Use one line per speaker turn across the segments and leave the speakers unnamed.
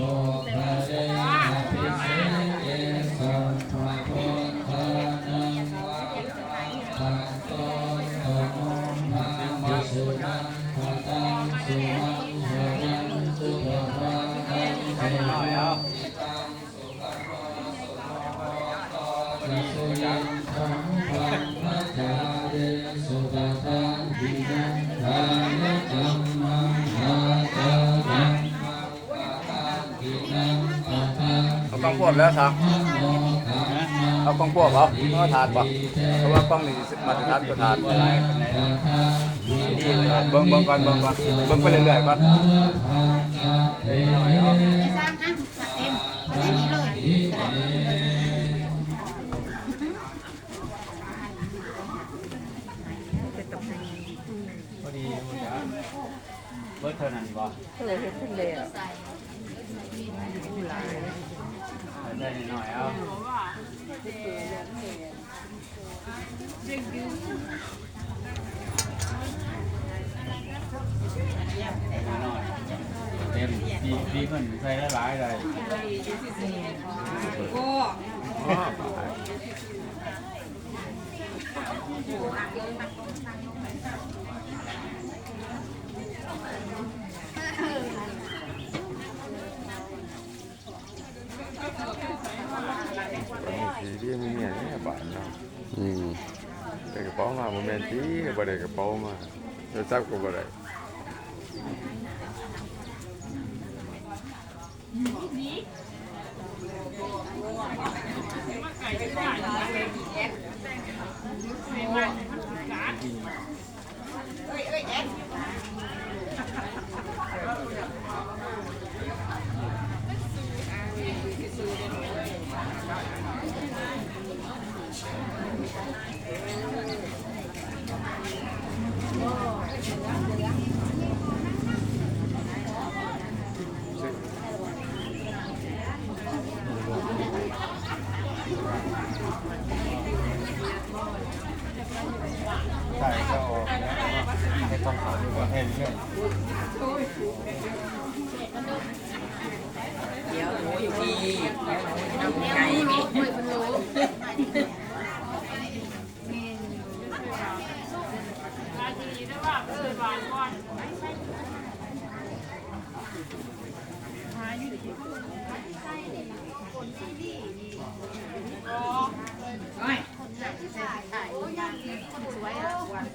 เพวกแล้วครับเอากล้องพวกเขาเอาถาดบ่เพราะว่ากล้องนี่มาตรฐานตัวถาดเบิ่งเบิ่งก่อนเบิ่งก่อนเบิ่งไปเรื่อยๆก่อน
ไม่สร้างนะเต็มไม่ได้นี้เลย
พอดีเบิดเท่านั้นบ่
เลยเฮ็ดขึ้นเลยอะ
ได้หน่อยเอาเต็มดีดีขึ้นใส่หลายๆเลย
สี เรียนเมียเนี่ยบานเนาะ
อืม
แต่กระเป๋ามาโมเมนต์ที่บ่ได้กระเป๋ามาจะจับก็บ่ได้
ใช่ก็ออกให้ต้องขอดูว่าให้เรื่อย
เดี๋ยวหนูอยู่ดีทำยังไงนี่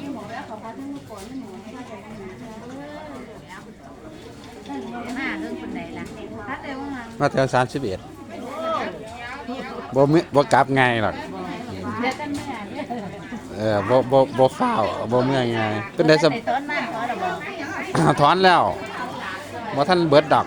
มื่อไรล่ะ
เนาะแต่สามสิบเอ็ดคน
บ้า
มาเรื่องคนไหนล่ะพัดเลยว่ามา
มาแถวสามสิบเอ็ดบ่มีบ่กลับไงหรอก
เดี๋ยวกันแม่เนี่ย
เออบ่บ่บ่ฟ้าวบ่เมื่อยไงเป็นได้สบ
ไอ้ต้นมากต้นระบอก
ถอนแล้วบ่ทันเบิดดอก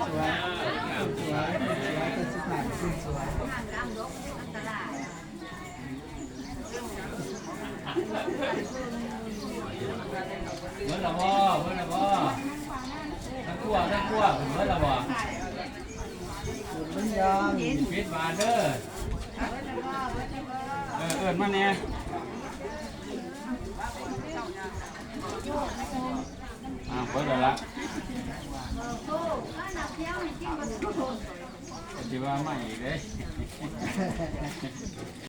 เมื่อละบ่เมื่อละบ่ทั้งตัวทั้งตัวเมื่อละบ่มันยอมปิดบานเด้อเออเอิ้นมาแน่อ่าเปิดแล้ว
ที่ว่าไม่เลย